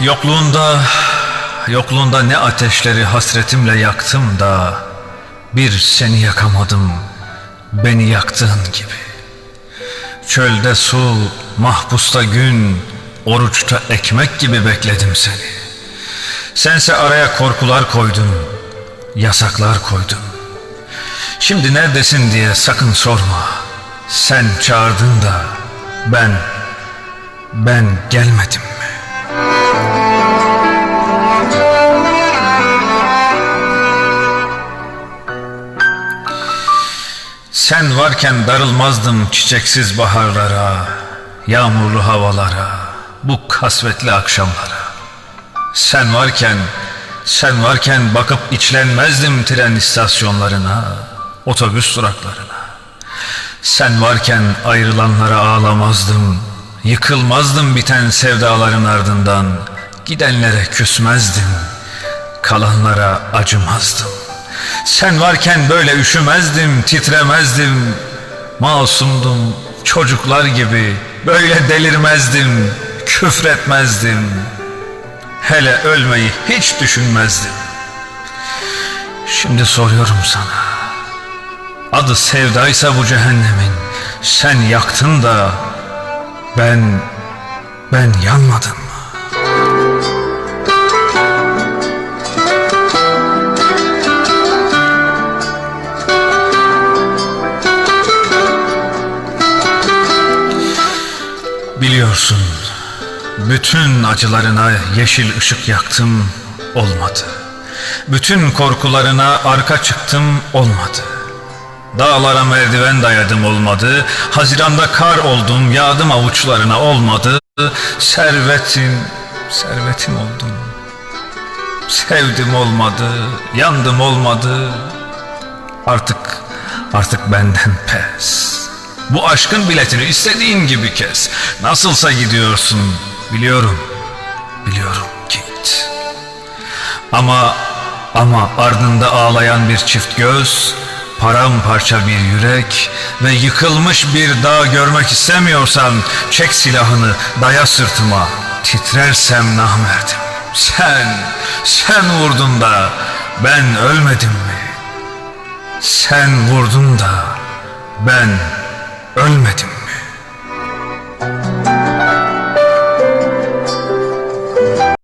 Yokluğunda, yokluğunda ne ateşleri hasretimle yaktım da bir seni yakamadım beni yaktığın gibi. Çölde su, mahpusta gün, oruçta ekmek gibi bekledim seni. Sense araya korkular koydun, yasaklar koydun. Şimdi neredesin diye sakın sorma. Sen çağırdın da ben, ben gelmedim Sen varken darılmazdım çiçeksiz baharlara, yağmurlu havalara, bu kasvetli akşamlara. Sen varken, sen varken bakıp içlenmezdim tren istasyonlarına, otobüs duraklarına. Sen varken ayrılanlara ağlamazdım, yıkılmazdım biten sevdaların ardından, gidenlere küsmezdim, kalanlara acımazdım. Sen varken böyle üşümezdim, titremezdim. Masumdum, çocuklar gibi. Böyle delirmezdim, küfretmezdim. Hele ölmeyi hiç düşünmezdim. Şimdi soruyorum sana. Adı sevdaysa bu cehennemin. Sen yaktın da ben ben yanmadım mı? Biliyorsun, bütün acılarına yeşil ışık yaktım, olmadı. Bütün korkularına arka çıktım, olmadı. Dağlara merdiven dayadım olmadı, Haziranda kar oldum, yağdım avuçlarına olmadı. Servetim, servetim oldum. Sevdim olmadı, yandım olmadı. Artık, artık benden pes. Bu aşkın biletini istediğin gibi kes. Nasılsa gidiyorsun. Biliyorum. Biliyorum git. Ama ama ardında ağlayan bir çift göz, paramparça bir yürek ve yıkılmış bir dağ görmek istemiyorsan çek silahını daya sırtıma. Titrersem nahmerdim. Sen, sen vurdun da ben ölmedim mi? Sen vurdun da ben ölmedim?